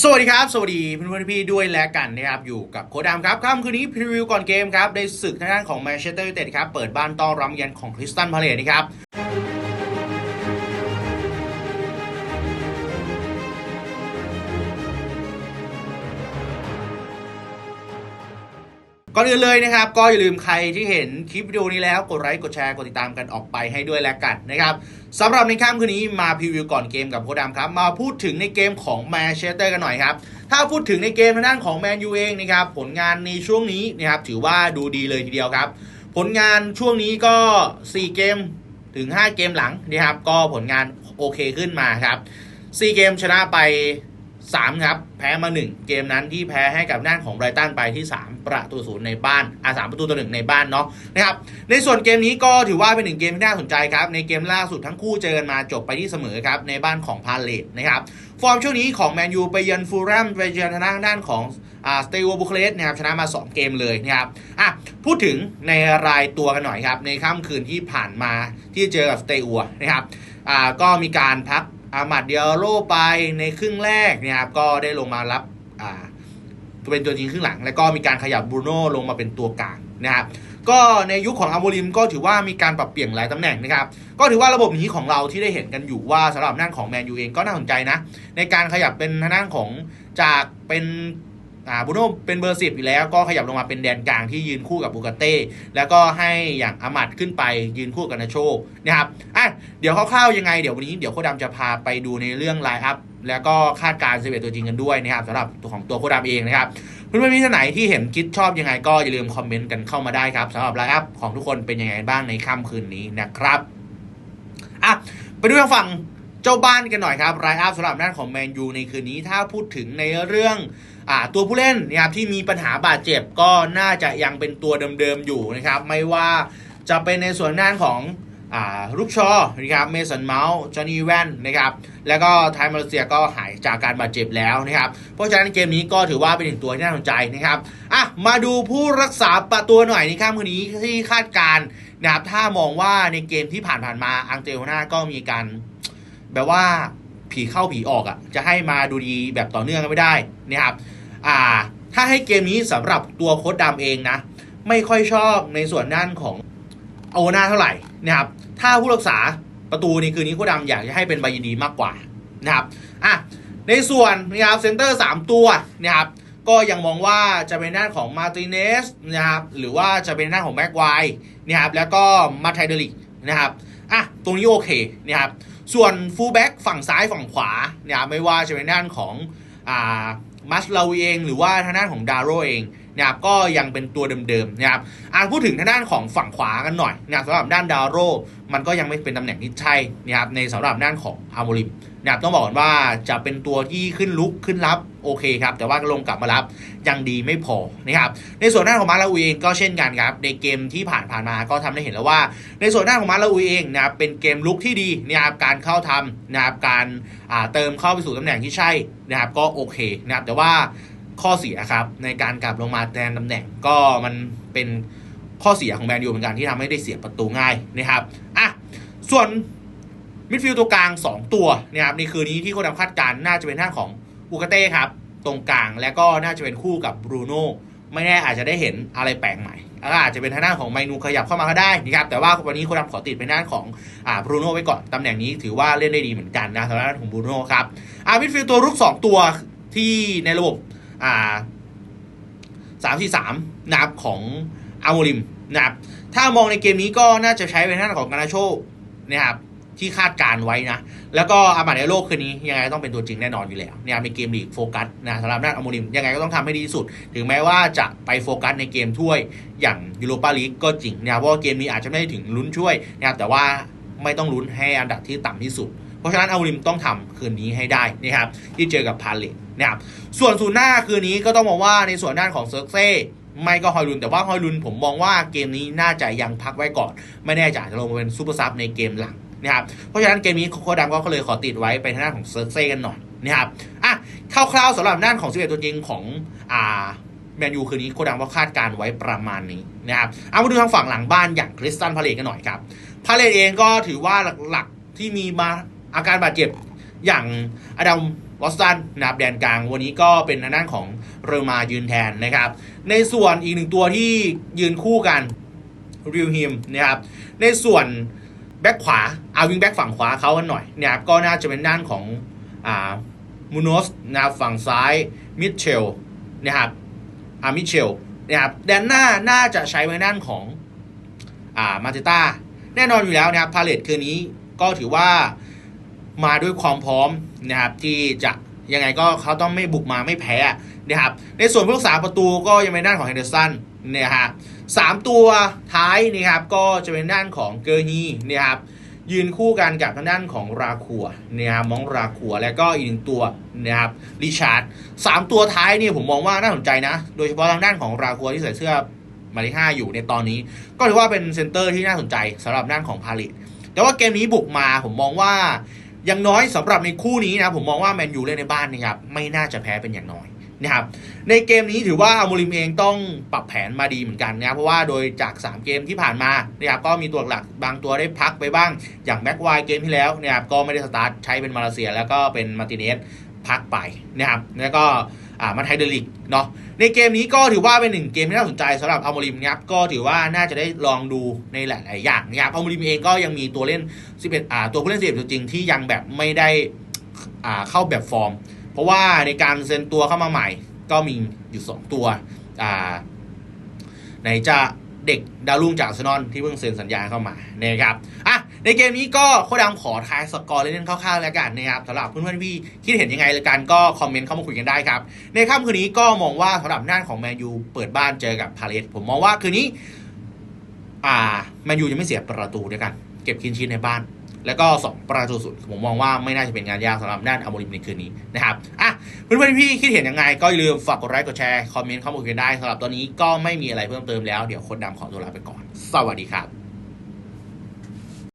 สวัสดีครับ สวัสดีเพื่อนๆพี่ๆด้วยและกันนะครับ อยู่กับโคดามครับค่ำคืนนี้พรีวิวก่อนเกมครับในศึกทางด้านของแมนเชสเตอร์ยูไนเต็ดครับ เปิดบ้านต้อนรับยันของคริสตันพาเลตนะครับ ก่อนอื่นเลยนะครับ ก็อย่าลืมใครที่เห็นคลิปวิดีโอนี้แล้วกดไลค์กดแชร์กดติดตามกันออกไปให้ด้วยแล้วกันนะครับสำหรับในค่ำคืนนี้มาพรีวิวก่อนเกมกับโคดามครับ มาพูดถึงในเกมของแมนเชสเตอร์กันหน่อยครับ ถ้าพูดถึงในเกมทางด้านของแมนยูเองนะครับผลงานในช่วงนี้นะครับถือว่าดูดีเลยทีเดียวครับ ผลงานช่วงนี้ก็ 4 เกมถึง 5 เกมหลังนะครับก็ผลงานโอเคขึ้นมาครับ4เกมชนะไป 3 ครับ แพ้มา 1 เกมนั้นที่แพ้ให้กับด้านของไบรตันไปที่ 3 ประตูศูนย์ในบ้านอ่าสประตูต่อหนึ่งในบ้านเนาะนะครับในส่วนเกมนี้ก็ถือว่าเป็นหนึ่งเกมที่น่าสนใจครับ ในเกมล่าสุดทั้งคู่เจอกันมาจบไปที่เสมอครับ ในบ้านของพาเลตนะครับฟอร์มช่วงนี้ของแมนยูไปเยือนฟูลแรมไปเยือนทางด้านของอ่าสเตโวบุคเลสนะครับชนะมา 2 เกมเลยนะครับอะพูดถึงในรายตัวกันหน่อยครับในค่ำคืนที่ผ่านมาที่เจอกับสเตอัวนะครับอ่าก็มีการพัก อามัดเดียโรไปในครึ่งแรกนะครับก็ได้ลงมารับอ่าเป็นตัวจริงครึ่งหลัง แล้วก็มีการขยับบรูโน่ลงมาเป็นตัวกลางนะครับก็ในยุคของอาโมริมก็ถือว่ามีการปรับเปลี่ยนหลายตำแหน่งนะครับ ก็ถือว่าระบบนี้ของเราที่ได้เห็นกันอยู่ว่าสำหรับด้านของแมนยูเองก็น่าสนใจนะ ในการขยับเป็นทางด้านของจากเป็น อ่าบูโน่เป็นเบอร์สิบอยู่แล้วก็ขยับลงมาเป็นแดนกลางที่ยืนคู่กับบูกาเต้แล้วก็ให้อย่างอามัดขึ้นไปยืนคู่กับนาโชนะครับอะเดี๋ยวคร่าวๆยังไงเดี๋ยววันนี้เดี๋ยวโคดำจะพาไปดูในเรื่องไลน์อัพแล้วก็คาดการณ์เซเวตตัวจริงกันด้วยนะครับสำหรับตัวของตัวโคดำเองนะครับเพื่อนๆมีท่านไหนที่เห็นคิดชอบยังไงก็อย่าลืมคอมเมนต์กันเข้ามาได้ครับสำหรับไลน์อัพของทุกคนเป็นยังไงบ้างในค่ำคืนนี้นะครับอะไปดูทางฝั่ง เจ้าบ้านกันหน่อยครับไลน์อัพสำหรับด้านของแมนยูในคืนนี้ถ้าพูดถึงในเรื่องอตัวผู้เล่นนะครับที่มีปัญหาบาดเจ็บก็น่าจะยังเป็นตัวเดิมๆอยู่นะครับ ไม่ว่าจะเป็นในส่วนด้านของอลูกชอนะครับเมสันเมาส์จอห์นนี่แวนนะครับแล้วก็ไทยมาเลเซียก็หายจากการบาดเจ็บแล้วนะครับ เพราะฉะนั้นเกมนี้ก็ถือว่าเป็นหนึ่งตัวที่น่าสนใจนะครับอะมาดูผู้รักษาประตูหน่อยในค่ำคืนนี้ที่คาดการณ์นะครับถ้ามองว่าในเกมที่ผ่านๆมาอังเจโอนาก็มีการ แบบว่าผีเข้าผีออกอะ จะให้มาดูดีแบบต่อเนื่องกันไม่ได้นะครับอ่า ถ้าให้เกมนี้สำหรับตัวโค้ดดำเองนะ ไม่ค่อยชอบในส่วนด้านของโอนาเท่าไหร่นะครับถ้าผู้รักษาประตูในคืนนี้โค้ชดำอยากจะให้เป็นบายินดีมากกว่านะครับอะในส่วนนะครับเซนเตอร์ 3 ตัวนะครับก็ยังมองว่าจะเป็นด้านของมาติเนสนะครับหรือว่าจะเป็นด้านของแม็กไวนะครับแล้วก็มาไทเดลิกนะครับ อะตรงนี้โอเคนะครับส่วนฟูลแบ็กฝั่งซ้ายฝั่งขวาเนี่ยไม่ว่าจะเป็นด้านของอ่ามัสลาวีเอง หรือว่าทางด้านของดาโรเอง นะครับก็ยังเป็นตัวเดิมๆนะครับอ่าพูดถึงทางด้านของฝั่งขวากันหน่อยนะครับสำหรับด้านดาวโรมันก็ยังไม่เป็นตำแหน่งที่ใช่นะครับในสำหรับด้านของอาร์โมริมนะครับต้องบอกก่อนว่าจะเป็นตัวที่ขึ้นลุกขึ้นรับโอเคครับแต่ว่าลงกลับมารับยังดีไม่พอนะครับในส่วนด้านของมาลาอุเองก็เช่นกันครับในเกมที่ผ่านผ่านมาก็ทำได้เห็นแล้วว่า ในส่วนด้านของมาลาอุเองนะครับเป็นเกมลุกที่ดีนะครับการเข้าทำนะครับการเติมเข้าไปสู่ตำแหน่งที่ใช่นะครับก็โอเคนะครับแต่ว่า ข้อเสียครับในการกลับลงมาแทนตำแหน่งก็มันเป็นข้อเสียของแมนยูเหมือนกันที่ทำให้ได้เสียประตูง่ายนะครับอะส่วนมิดฟิลด์ตัวกลาง 2 ตัวนะครับในคืนนี้ที่คนทำคาดการณ์น่าจะเป็นท่านของอูกาเต้ครับ ตรงกลางแล้วก็น่าจะเป็นคู่กับบรูโน่ไม่แน่อาจจะได้เห็นอะไรแปลกใหม่ก็อาจจะเป็นทางด้านของไมนูขยับเข้ามาก็ได้นะครับแต่ว่าวันนี้คนทำขอติดเป็นด้านของอ่าบรูโน่ไว้ก่อนตำแหน่งนี้ถือว่าเล่นได้ดีเหมือนกันนะสำหรับด้านของบรูโน่ครับอ่ามิดฟิลด์ตัวรุก 2 ตัวที่ในระบบ อ่าสามสี่สามนะครับของอาโมริมนะครับถ้ามองในเกมนี้ก็น่าจะใช้เป็นท่านของกานาโชนะครับที่คาดการไว้นะ แล้วก็อามาเดโลคืนนี้ยังไงต้องเป็นตัวจริงแน่นอนอยู่แล้วนะครับในเกมลีกโฟกัสนะสำหรับด้านอโมริมยังไงก็ต้องทำให้ดีที่สุด ถึงแม้ว่าจะไปโฟกัสในเกมถ้วยอย่างยูโรปาลีกก็จริงนะครับเพราะเกมนี้อาจจะไม่ได้ถึงลุ้นช่วยนะครับแต่ว่าไม่ต้องลุ้นให้อันดับที่ต่ำที่สุด เพราะฉะนั้นอาริมต้องทำคืนนี้ให้ได้นะครับที่เจอกับพาเลตนะครับส่วนศูนย์หน้าคืนนี้ก็ต้องมองว่าในส่วนด้านของเซิร์กเซ่ไม่ก็ฮอยลุน แต่ว่าฮอยลุนผมมองว่าเกมนี้น่าจะยังพักไว้ก่อน ไม่แน่ใจจะลงมาเป็นซูเปอร์ซับในเกมหลังนะครับเพราะฉะนั้นเกมนี้โคดามก็เลยขอติดไว้ไปทางด้านของเซิร์กเซ่กันหน่อยนะครับอะคร่าวๆสำหรับด้านของสิบเอ็ดตัวจริงของอ่าแมนยูคืนนี้โคดามก็คาดการไว้ประมาณนี้นะครับเอามาดูทางฝั่งหลังบ้านอย่างคริสตันพาเลตกันหน่อยครับพาเลตเองก็ถือว่าหลักๆที่มีมา อาการบาดเจ็บอย่างอดัมวอสตันนะครับแดนกลางวันนี้ก็เป็นทางด้านของเรมายืนแทนนะครับ ในส่วนอีกหนึ่งตัวที่ยืนคู่กันริวฮิมนะครับในส่วนแบ็คขวาเอาวิงแบ็คฝั่งขวาเขากันหน่อยนะครับก็น่าจะเป็นด้านของอ่ามูโนสนะครับฝั่งซ้ายมิเชลนะครับอามิเชลนะครับแดนหน้าน่าจะใช้ไว้ด้านของอ่ามาเตต้าแน่นอนอยู่แล้วนะครับพาเลตคืนนี้ก็ถือว่า มาด้วยความพร้อมนะครับที่จะยังไงก็เขาต้องไม่บุกมาไม่แพ้นะครับในส่วนผู้รักษาประตูก็ยังเป็นด้านของเฮนเดอร์สันเนี่ยฮะสามตัวท้ายนะครับก็จะเป็นด้านของเกอร์ฮีนะครับยืนคู่กันกับทางด้านของราคัวนะครับมองราคัว แล้วก็อีกหนึ่งตัวนะครับริชาร์ดสามตัวท้ายเนี่ยผมมองว่าน่าสนใจนะ โดยเฉพาะทางด้านของราคัวที่ใส่เสื้อหมายเลขห้าอยู่ในตอนนี้ ก็ถือว่าเป็นเซนเตอร์ที่น่าสนใจสำหรับด้านของพาลิตแต่ว่าเกมนี้บุกมาผมมองว่า อย่างน้อยสำหรับในคู่นี้นะผมมองว่าแมนยูเล่นในบ้านนะครับไม่น่าจะแพ้เป็นอย่างน้อยนะครับในเกมนี้ถือว่าอาโมริมเองต้องปรับแผนมาดีเหมือนกันนะครับเพราะว่าโดยจาก 3 เกมที่ผ่านมานะครับก็มีตัวหลักบางตัวได้พักไปบ้าง อย่างแม็กไวเกมที่แล้วนะครับก็ไม่ได้สตาร์ทใช้เป็นมาเลเซีย แล้วก็เป็นมาร์ติเนสพักไปนะครับแล้วก็ อ่ามาไทเดลิกเนาะในเกมนี้ก็ถือว่าเป็นหนึ่งเกมที่น่าสนใจสำหรับอัลโมริมนะครับก็ถือว่าน่าจะได้ลองดูในหลายๆอย่างนะครับอัลโมริมเองก็ยังมีตัวเล่น 11อ่าตัวผู้เล่น11ตัวจริงที่ยังแบบไม่ได้อ่าเข้าแบบฟอร์ม เพราะว่าในการเซ็นตัวเข้ามาใหม่ก็มีอยู่ 2 ตัวอ่าไหนจะเด็กดาวรุ่งจากอาร์เซนอลที่เพิ่งเซ็นสัญญาเข้ามานะครับอะ ในเกมนี้ก็โคดามขอทายสกอร์เล่นๆคร่าวๆแล้วกันนะครับสำหรับเพื่อนๆพี่คิดเห็นยังไงเลยกันก็คอมเมนต์เข้ามาคุยกันได้ครับ ในค่ำคืนนี้ก็มองว่าสำหรับหน้านของแมนยูเปิดบ้านเจอกับพาเลสผมมองว่าคืนนี้ อ่าแมนยูจะไม่เสียประตูด้วยกัน เก็บคินชีนในบ้านแล้วก็ 2 ประตูสุดผมมองว่าไม่น่าจะเป็นงานยากสำหรับด้านอโมริมในคืนนี้นะครับอะเพื่อนๆพี่คิดเห็นยังไง ก็อย่าลืมฝากกดไลค์กดแชร์ คอมเมนต์เข้ามาคุยกันได้สำหรับตอนนี้ก็ไม่มีอะไรเพิ่มเติมแล้ว เดี๋ยวคนดำขอตัวลาไปก่อน สวัสดีครับ